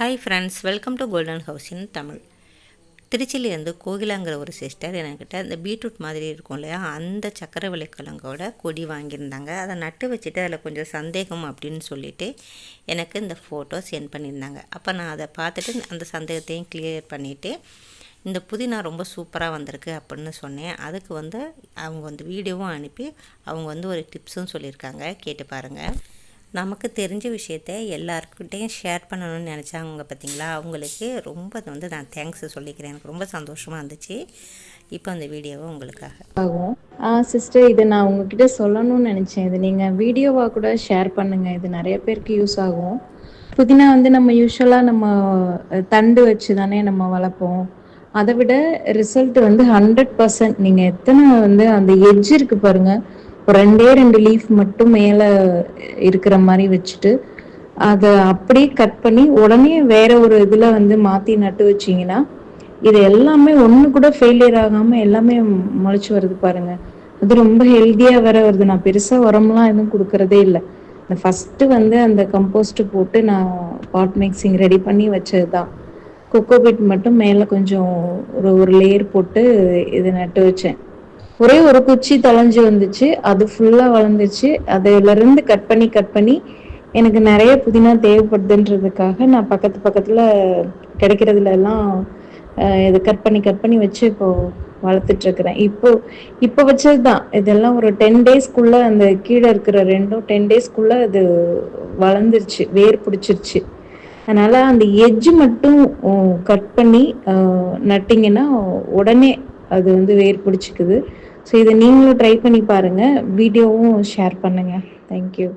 Hi friends welcome to golden house in Tamil திருச்சியிலேருந்து கோகிலாங்கிற ஒரு சிஸ்டர் என்கிட்ட இந்த பீட்ரூட் மாதிரி இருக்கும் இல்லையா அந்த சக்கரவள்ளி கிழங்கோட கொடி வாங்கியிருந்தாங்க. அதை நட்டு வச்சுட்டு அதில் கொஞ்சம் சந்தேகம் அப்படின்னு சொல்லிட்டு எனக்கு இந்த ஃபோட்டோ சென்ட் பண்ணியிருந்தாங்க. அப்போ நான் அதை பார்த்துட்டு அந்த சந்தேகத்தையும் கிளியர் பண்ணிவிட்டு இந்த புதினா ரொம்ப சூப்பராக வந்திருக்கு அப்படின்னு சொன்னேன். அதுக்கு வந்து அவங்க வந்து வீடியோவும் அனுப்பி அவங்க வந்து ஒரு டிப்ஸும் சொல்லியிருக்காங்க. கேட்டு பாருங்கள் நமக்கு தெரிஞ்ச விஷயத்த எல்லாருக்கிட்டேயும் ஷேர் பண்ணணும்னு நினச்சாங்க பார்த்தீங்களா அவங்களுக்கு ரொம்ப வந்து நான் தேங்க்ஸ் சொல்லிக்கிறேன். எனக்கு ரொம்ப சந்தோஷமாக இருந்துச்சு. இப்போ அந்த வீடியோவை உங்களுக்காக. ஆகும். ஆ சிஸ்டர் இது நான் உங்ககிட்ட சொல்லணும்னு நினச்சேன். இது நீங்கள் வீடியோவாக கூட ஷேர் பண்ணுங்கள் இது நிறைய பேருக்கு யூஸ் ஆகும். புதினா வந்து நம்ம யூஸ்வலாக நம்ம தண்டு வச்சு தானே நம்ம வளர்ப்போம். அதை விட ரிசல்ட் வந்து ஹண்ட்ரட் பர்சன்ட் நீங்கள் எத்தனை வந்து அந்த எஜ் இருக்கு பாருங்கள் ரெண்டே ரெண்டு லீஃப் மட்டும் மேலே இருக்கிற மாதிரி வச்சுட்டு அதை அப்படியே கட் பண்ணி உடனே வேற ஒரு இதில் வந்து மாற்றி நட்டு வச்சீங்கன்னா இது எல்லாமே ஒன்று கூட ஃபெயிலியர் ஆகாமல் எல்லாமே முளைச்சி வருது பாருங்க. அது ரொம்ப ஹெல்த்தியாக வேற வருது. நான் பெருசாக உரம்லாம் எதுவும் கொடுக்கறதே இல்லை. இந்த ஃபஸ்ட்டு வந்து அந்த கம்போஸ்ட் போட்டு நான் பாட் மிக்சிங் ரெடி பண்ணி வச்சது தான் கொக்கோபிட் மட்டும் மேலே கொஞ்சம் ஒரு ஒரு லேயர் போட்டு இது நட்டு வச்சேன். ஒரே ஒரு குச்சி தொலைஞ்சு வந்துச்சு. அது ஃபுல்லாக வளர்ந்துச்சு. அதுலேருந்து கட் பண்ணி கட் பண்ணி எனக்கு நிறைய புதினா தேவைப்படுதுன்றதுக்காக நான் பக்கத்து பக்கத்தில் கிடைக்கிறதுல எல்லாம் இது கட் பண்ணி கட் பண்ணி வச்சு இப்போ வளர்த்துட்டு இருக்கிறேன். இப்போ இப்போ வச்சது தான் இதெல்லாம் ஒரு டென் டேஸ்க்குள்ள அந்த கீழே இருக்கிற ரெண்டும் டென் டேஸ்க்குள்ள அது வளர்ந்துருச்சு. வேர் பிடிச்சிருச்சு. அதனால அந்த எஜ்ஜு மட்டும் கட் பண்ணி நட்டிங்கன்னா உடனே அது வந்து வேர் பிடிச்சிக்குது. ஸோ இதை நீங்களும் ட்ரை பண்ணி பாருங்கள் வீடியோவும் ஷேர் பண்ணுங்கள் தேங்க்யூ